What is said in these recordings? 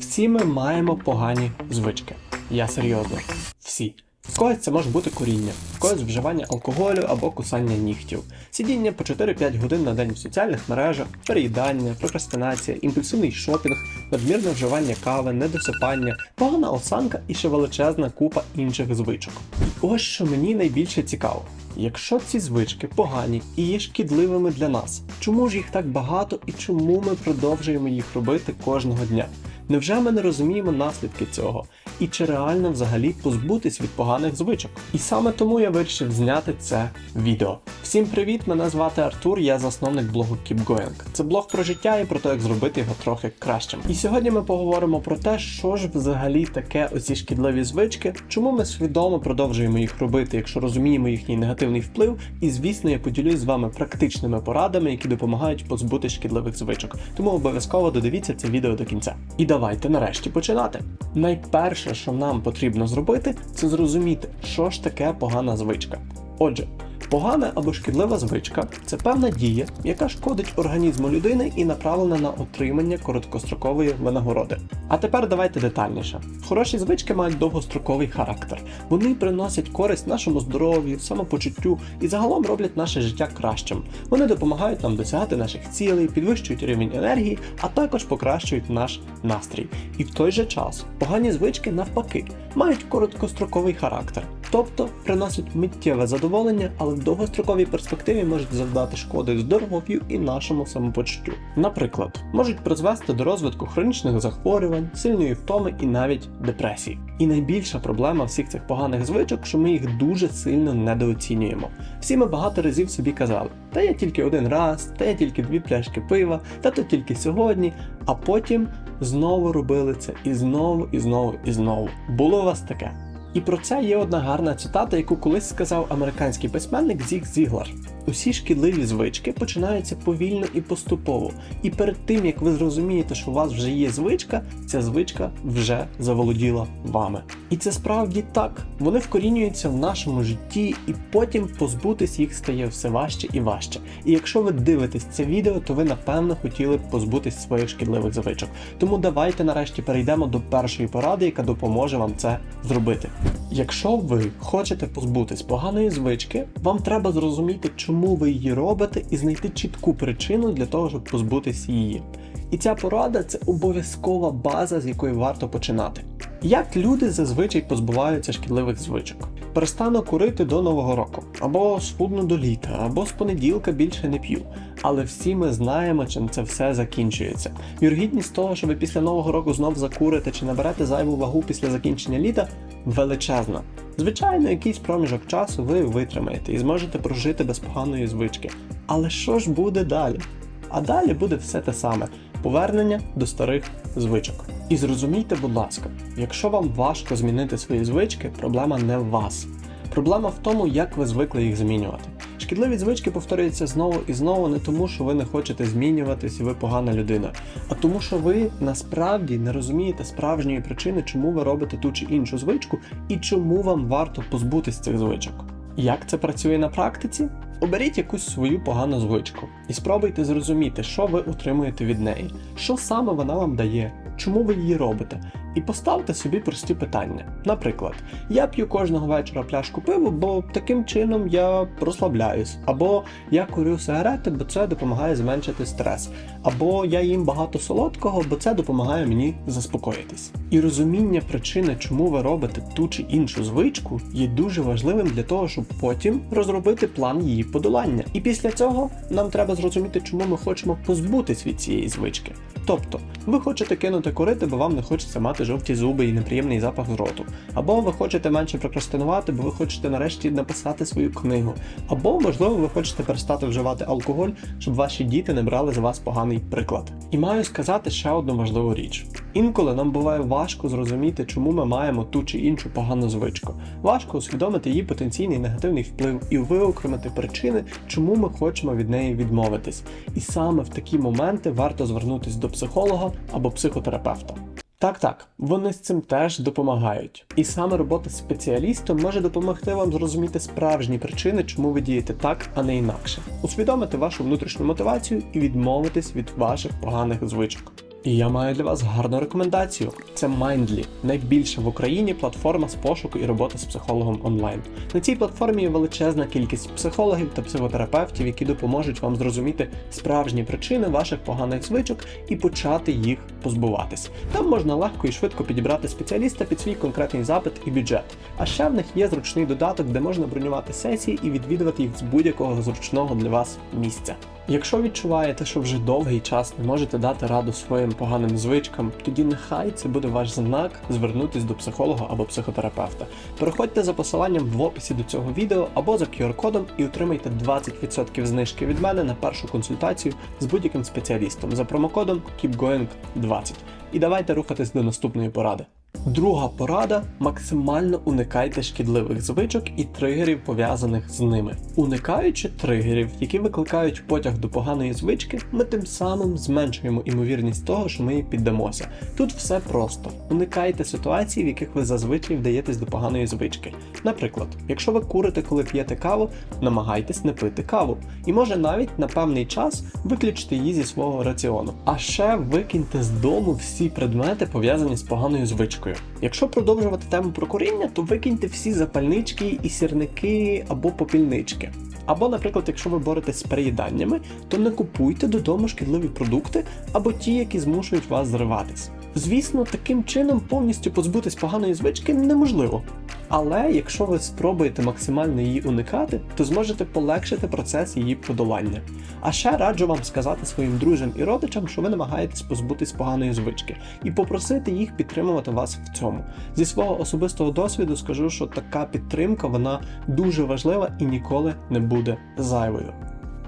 Всі ми маємо погані звички. Я серйозно. Всі. В когось це може бути куріння, в когось вживання алкоголю або кусання нігтів, сидіння по 4-5 годин на день в соціальних мережах, переїдання, прокрастинація, імпульсивний шопінг, надмірне вживання кави, недосипання, погана осанка і ще величезна купа інших звичок. І ось що мені найбільше цікаво. Якщо ці звички погані і є шкідливими для нас, чому ж їх так багато і чому ми продовжуємо їх робити кожного дня? Невже ми не розуміємо наслідки цього? І чи реально взагалі позбутись від поганих звичок? І саме тому я вирішив зняти це відео. Всім привіт! Мене звати Артур, я засновник блогу Keep Going. Це блог про життя і про те, як зробити його трохи кращим. І сьогодні ми поговоримо про те, що ж взагалі таке оці шкідливі звички, чому ми свідомо продовжуємо їх робити, якщо розуміємо їхній негативний вплив. І звісно, я поділюсь з вами практичними порадами, які допомагають позбутись шкідливих звичок. Тому обов'язково додивіться це відео до кінця. І давайте нарешті починати. Найперше, що нам потрібно зробити, це зрозуміти, що ж таке погана звичка. Отже, погана або шкідлива звичка це певна дія, яка шкодить організму людини і направлена на отримання короткострокової винагороди. А тепер давайте детальніше. Хороші звички мають довгостроковий характер. Вони приносять користь нашому здоров'ю, самопочуттю і загалом роблять наше життя кращим. Вони допомагають нам досягати наших цілей, підвищують рівень енергії, а також покращують наш настрій. І в той же час погані звички навпаки мають короткостроковий характер, тобто приносять миттєве задоволення, але в довгостроковій перспективі можуть завдати шкоди здоров'ю і нашому самопочуттю. Наприклад, можуть призвести до розвитку хронічних захворювань, сильної втоми і навіть депресії. І найбільша проблема всіх цих поганих звичок, що ми їх дуже сильно недооцінюємо. Всі ми багато разів собі казали, та я тільки один раз, та я тільки дві пляшки пива, та то тільки сьогодні, а потім знову робили це і знову, і знову, і знову. Було у вас таке? І про це є одна гарна цитата, яку колись сказав американський письменник Зіг Зіглар. Усі шкідливі звички починаються повільно і поступово. І перед тим як ви зрозумієте, що у вас вже є звичка, ця звичка вже заволоділа вами. І це справді так. Вони вкорінюються в нашому житті, і потім позбутись їх стає все важче і важче. І якщо ви дивитесь це відео, то ви напевно хотіли б позбутись своїх шкідливих звичок. Тому давайте нарешті перейдемо до першої поради, яка допоможе вам це зробити. Якщо ви хочете позбутись поганої звички, вам треба зрозуміти, чому ви її робите, і знайти чітку причину для того, щоб позбутись її. І ця порада це обов'язкова база, з якої варто починати. Як люди зазвичай позбуваються шкідливих звичок? Перестану курити до нового року, або схудну до літа, або з понеділка більше не п'ю. Але всі ми знаємо, чим це все закінчується. Вірогідність того, що ви після нового року знов закурите чи наберете зайву вагу після закінчення літа, величезна. Звичайно, якийсь проміжок часу ви витримаєте і зможете прожити без поганої звички. Але що ж буде далі? А далі буде все те саме повернення до старих звичок. І зрозумійте, будь ласка, якщо вам важко змінити свої звички, проблема не в вас. Проблема в тому, як ви звикли їх змінювати. Шкідливі звички повторюються знову і знову не тому, що ви не хочете змінюватись і ви погана людина, а тому, що ви насправді не розумієте справжньої причини, чому ви робите ту чи іншу звичку і чому вам варто позбутись цих звичок. Як це працює на практиці? Оберіть якусь свою погану звичку і спробуйте зрозуміти, що ви отримуєте від неї, що саме вона вам дає, чому ви її робите. І поставте собі прості питання. Наприклад, я п'ю кожного вечора пляшку пива, бо таким чином я розслабляюсь, або я курю сигарети, бо це допомагає зменшити стрес, або я їм багато солодкого, бо це допомагає мені заспокоїтись. І розуміння причини, чому ви робите ту чи іншу звичку, є дуже важливим для того, щоб потім розробити план її подолання. І після цього нам треба зрозуміти, чому ми хочемо позбутись від цієї звички. Тобто, ви хочете кинути курити, бо вам не хочеться мати жовті зуби і неприємний запах з роту. Або ви хочете менше прокрастинувати, бо ви хочете нарешті написати свою книгу. Або, можливо, ви хочете перестати вживати алкоголь, щоб ваші діти не брали з вас поганий приклад. І маю сказати ще одну важливу річ: інколи нам буває важко зрозуміти, чому ми маємо ту чи іншу погану звичку. Важко усвідомити її потенційний негативний вплив і виокремити причини, чому ми хочемо від неї відмовитись. І саме в такі моменти варто звернутися до психолога або психотерапевта. Так, так, вони з цим теж допомагають. І саме робота з спеціалістом може допомогти вам зрозуміти справжні причини, чому ви дієте так, а не інакше, усвідомити вашу внутрішню мотивацію і відмовитись від ваших поганих звичок. І я маю для вас гарну рекомендацію. Це Mindly, найбільша в Україні платформа з пошуку і роботи з психологом онлайн. На цій платформі є величезна кількість психологів та психотерапевтів, які допоможуть вам зрозуміти справжні причини ваших поганих звичок і почати їх позбуватись. Там можна легко і швидко підібрати спеціаліста під свій конкретний запит і бюджет. А ще в них є зручний додаток, де можна бронювати сесії і відвідувати їх з будь-якого зручного для вас місця. Якщо відчуваєте, що вже довгий час не можете дати раду своїм поганим звичкам, тоді нехай це буде ваш знак звернутись до психолога або психотерапевта. Переходьте за посиланням в описі до цього відео або за QR-кодом і отримайте 20% знижки від мене на першу консультацію з будь-яким спеціалістом за промокодом KeepGoing20. І давайте рухатись до наступної поради. Друга порада максимально уникайте шкідливих звичок і тригерів, пов'язаних з ними. Уникаючи тригерів, які викликають потяг до поганої звички, ми тим самим зменшуємо імовірність того, що ми їй піддамося. Тут все просто. Уникайте ситуацій, в яких ви зазвичай вдаєтесь до поганої звички. Наприклад, якщо ви курите, коли п'єте каву, намагайтесь не пити каву. І може навіть на певний час виключити її зі свого раціону. А ще викиньте з дому всі предмети, пов'язані з поганою звичкою. Якщо продовжувати тему про куріння, то викиньте всі запальнички і сірники або попільнички. Або, наприклад, якщо ви боретесь з переїданнями, то не купуйте додому шкідливі продукти або ті, які змушують вас зриватись. Звісно, таким чином повністю позбутись поганої звички неможливо. Але якщо ви спробуєте максимально її уникати, то зможете полегшити процес її подолання. А ще раджу вам сказати своїм друзям і родичам, що ви намагаєтесь позбутись поганої звички, і попросити їх підтримувати вас в цьому. Зі свого особистого досвіду скажу, що така підтримка вона дуже важлива і ніколи не буде зайвою.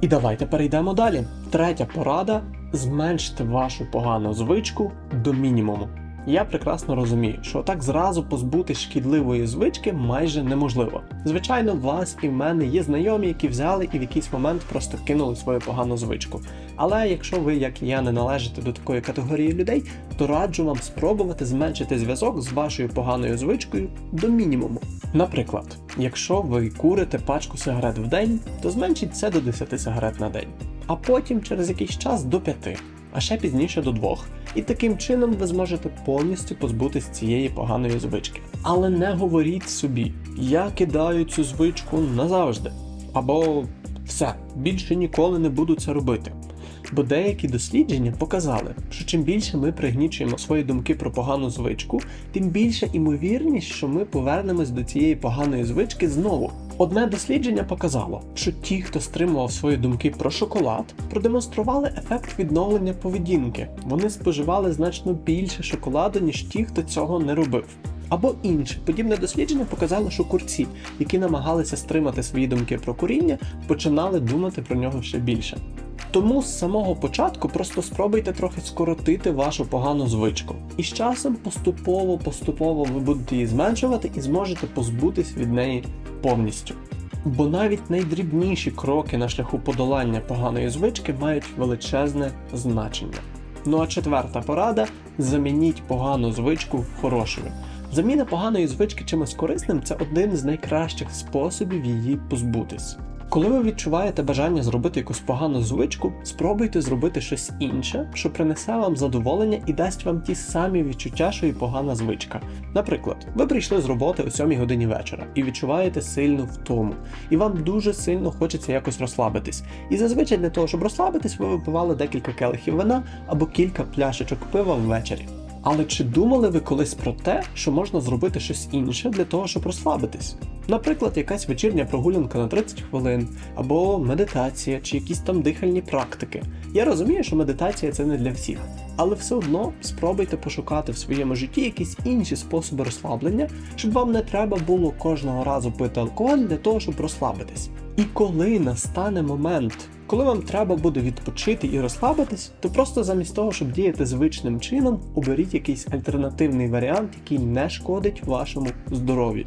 І давайте перейдемо далі. Третя порада: зменшити вашу погану звичку до мінімуму. Я прекрасно розумію, що так зразу позбутись шкідливої звички майже неможливо. Звичайно, вас і в мене є знайомі, які взяли і в якийсь момент просто кинули свою погану звичку. Але якщо ви, як і я, не належите до такої категорії людей, то раджу вам спробувати зменшити зв'язок з вашою поганою звичкою до мінімуму. Наприклад, якщо ви курите пачку сигарет в день, то зменшіть це до 10 сигарет на день, а потім через якийсь час до 5 а ще пізніше до двох. І таким чином ви зможете повністю позбутись цієї поганої звички. Але не говоріть собі, я кидаю цю звичку назавжди. Або все, більше ніколи не буду це робити. Бо деякі дослідження показали, що чим більше ми пригнічуємо свої думки про погану звичку, тим більша імовірність, що ми повернемось до цієї поганої звички знову. Одне дослідження показало, що ті, хто стримував свої думки про шоколад, продемонстрували ефект відновлення поведінки. Вони споживали значно більше шоколаду, ніж ті, хто цього не робив. Або інше подібне дослідження показало, що курці, які намагалися стримати свої думки про куріння, починали думати про нього ще більше. Тому з самого початку просто спробуйте трохи скоротити вашу погану звичку. І з часом поступово-поступово ви будете її зменшувати і зможете позбутись від неї повністю. Бо навіть найдрібніші кроки на шляху подолання поганої звички мають величезне значення. Ну а четверта порада замініть погану звичку хорошою. Заміна поганої звички чимось корисним це один з найкращих способів її позбутись. Коли ви відчуваєте бажання зробити якусь погану звичку, спробуйте зробити щось інше, що принесе вам задоволення і дасть вам ті самі відчуття, що і погана звичка. Наприклад, ви прийшли з роботи о 7 годині вечора і відчуваєте сильну втому, і вам дуже сильно хочеться якось розслабитись. І зазвичай для того, щоб розслабитись, ви випивали декілька келихів вина або кілька пляшечок пива ввечері. Але чи думали ви колись про те, що можна зробити щось інше для того, щоб розслабитись? Наприклад, якась вечірня прогулянка на 30 хвилин, або медитація, чи якісь там дихальні практики. Я розумію, що медитація це не для всіх, але все одно спробуйте пошукати в своєму житті якісь інші способи розслаблення, щоб вам не треба було кожного разу пити алкоголь для того, щоб розслабитись. І коли настане момент, коли вам треба буде відпочити і розслабитись, то просто замість того, щоб діяти звичним чином, оберіть якийсь альтернативний варіант, який не шкодить вашому здоров'ю.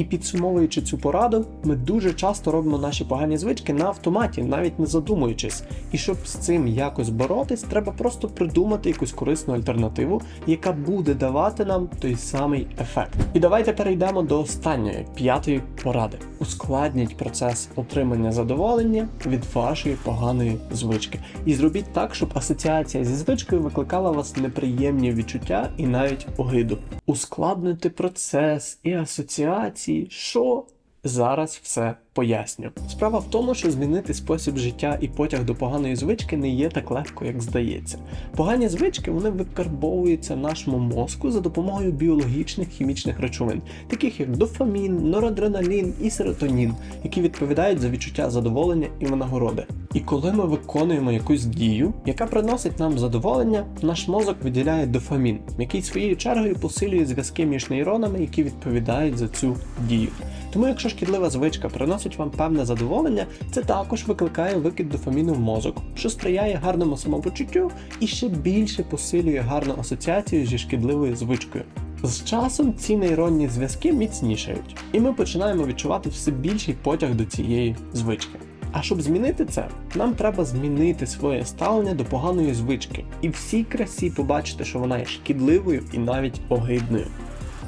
І підсумовуючи цю пораду, ми дуже часто робимо наші погані звички на автоматі, навіть не задумуючись. І щоб з цим якось боротись, треба просто придумати якусь корисну альтернативу, яка буде давати нам той самий ефект. І давайте перейдемо до останньої п'ятої поради. Ускладніть процес отримання задоволення від вашої поганої звички. І зробіть так, щоб асоціація зі звичкою викликала вас неприємні відчуття і навіть огиду. Ускладнити процес і асоціації, що зараз все поясню. Справа в тому, що змінити спосіб життя і потяг до поганої звички не є так легко, як здається. Погані звички вони викарбовуються нашому мозку за допомогою біологічних хімічних речовин, таких як дофамін, норадреналін і серотонін, які відповідають за відчуття задоволення і винагороди. І коли ми виконуємо якусь дію, яка приносить нам задоволення, наш мозок виділяє дофамін, який своєю чергою посилює зв'язки між нейронами, які відповідають за цю дію. Тому, якщо шкідлива звичка приносить вам певне задоволення, це також викликає викид дофаміну в мозок, що сприяє гарному самопочуттю і ще більше посилює гарну асоціацію зі шкідливою звичкою. З часом ці нейронні зв'язки міцнішають, і ми починаємо відчувати все більший потяг до цієї звички. А щоб змінити це, нам треба змінити своє ставлення до поганої звички і всій красі побачити, що вона є шкідливою і навіть огидною.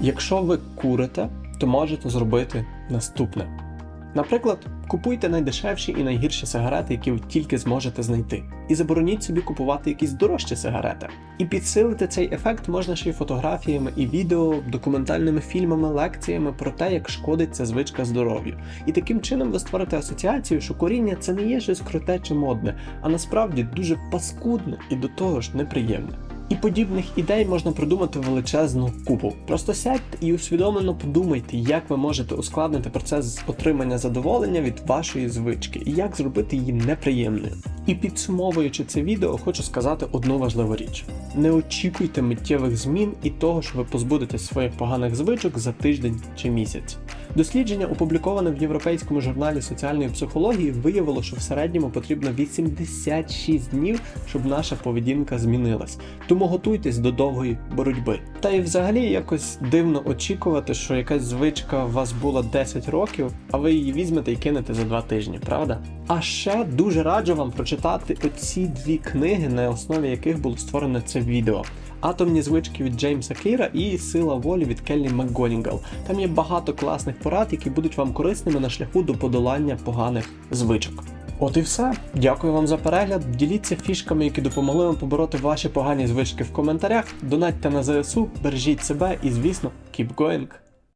Якщо ви курите, то можете зробити наступне. Наприклад, купуйте найдешевші і найгірші сигарети, які ви тільки зможете знайти, і забороніть собі купувати якісь дорожчі сигарети. І підсилити цей ефект можна ще й фотографіями і відео, документальними фільмами, лекціями про те, як шкодить ця звичка здоров'ю. І таким чином ви створите асоціацію, що коріння це не є щось круте чи модне, а насправді дуже паскудне і до того ж неприємне. І подібних ідей можна придумати величезну купу. Просто сядьте і усвідомлено подумайте, як ви можете ускладнити процес отримання задоволення від вашої звички і як зробити її неприємною. І підсумовуючи це відео, хочу сказати одну важливу річ: не очікуйте миттєвих змін і того, що ви позбудетесь своїх поганих звичок за тиждень чи місяць. Дослідження, опубліковане в Європейському журналі соціальної психології, виявило, що в середньому потрібно 86 днів, щоб наша поведінка змінилась. Тому готуйтесь до довгої боротьби. Та й взагалі якось дивно очікувати, що якась звичка у вас була 10 років, а ви її візьмете і кинете за 2 тижні, правда? А ще дуже раджу вам прочитати оці дві книги, на основі яких було створено це відео. Атомні звички від Джеймса Кліра і Сила волі від Келлі МакГонігал. Там є багато класних порад, які будуть вам корисними на шляху до подолання поганих звичок. От і все. Дякую вам за перегляд. Діліться фішками, які допомогли вам побороти ваші погані звички в коментарях. Донатьте на ЗСУ, бережіть себе і, звісно, keep going!